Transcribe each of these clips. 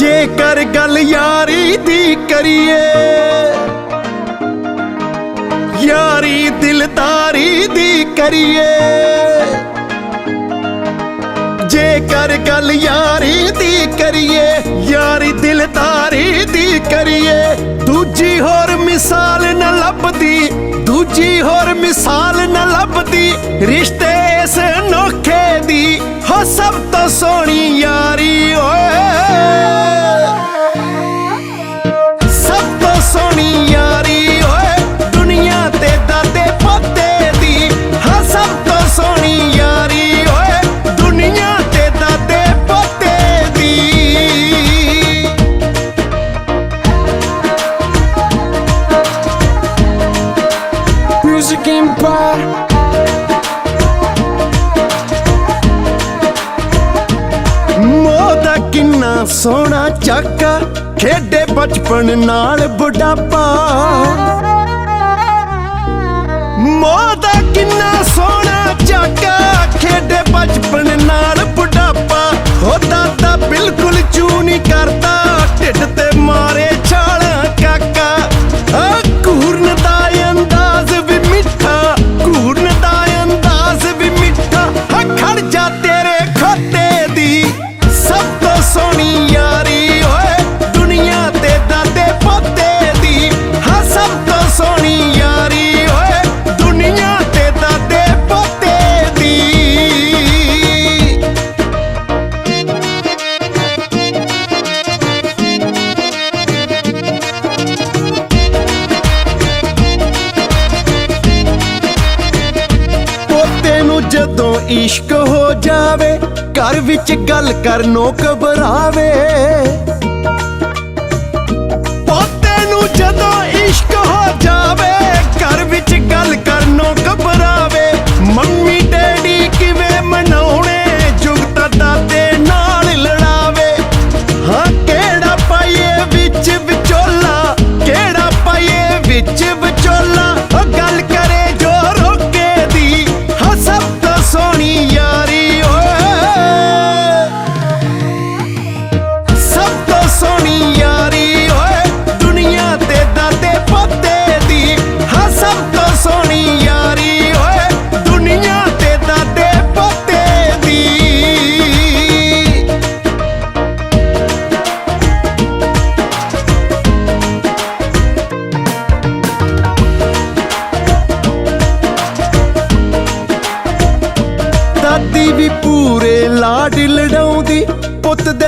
ਜੇਕਰ ਗੱਲ ਯਾਰੀ ਦੀ ਕਰੀਏ, ਯਾਰੀ ਦਿਲਦਾਰੀ ਦੀ ਕਰੀਏ, ਜੇਕਰ ਗੱਲ ਯਾਰੀ ਦੀ ਕਰੀਏ, ਯਾਰੀ ਦਿਲਦਾਰੀ ਦੀ ਕਰੀਏ, ਦੂਜੀ ਹੋਰ ਮਿਸਾਲ ਨਾ ਲੱਭਦੀ, ਦੂਜੀ ਹੋਰ ਮਿਸਾਲ ਨਾ ਲੱਭਦੀ, ਰਿਸ਼ਤੇ ਇਸ ਨੋਖੇ ਦੀ, ਹੋ ਸਭ ਤੋਂ ਸੋਹਣੀ ਯਾਰੀ। ਕਿੰਨਾ ਸੋਹਣਾ ਚਾਕਾ ਖੇਡੇ ਬਚਪਨ ਨਾਲ ਬੁਢਾਪਾ। ਇਸ਼ਕ ਹੋ ਜਾਵੇ, ਘਰ ਵਿੱਚ ਗੱਲ ਕਰਨੋਂ ਘਬਰਾਵੇ। ਪੋਤੇ ਨੂੰ ਜਦੋਂ ਇਸ਼ਕ ਹੋ ਜਾਵੇ, ਘਰ ਵਿੱਚ ਗੱਲ ਕਰਨੋਂ ਘਬਰਾਵੇ। ਮੰਮੀ, ਡੈਡੀ ਕਿਵੇਂ ਮਨਾਉਣੇ ਜੁਗਤਾ ਦਾਦੇ ਨਾਲ ਲੜਾਵੇ। ਹਾਂ, ਕਿਹੜਾ ਪਾਈਏ ਵਿੱਚ ਵਿਚੋਲਾ, ਕਿਹੜਾ ਪਾਈਏ ਵਿੱਚ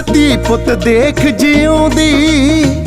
ਧੀ ਪੁੱਤ ਦੇਖ ਜਿਉਂਦੀ।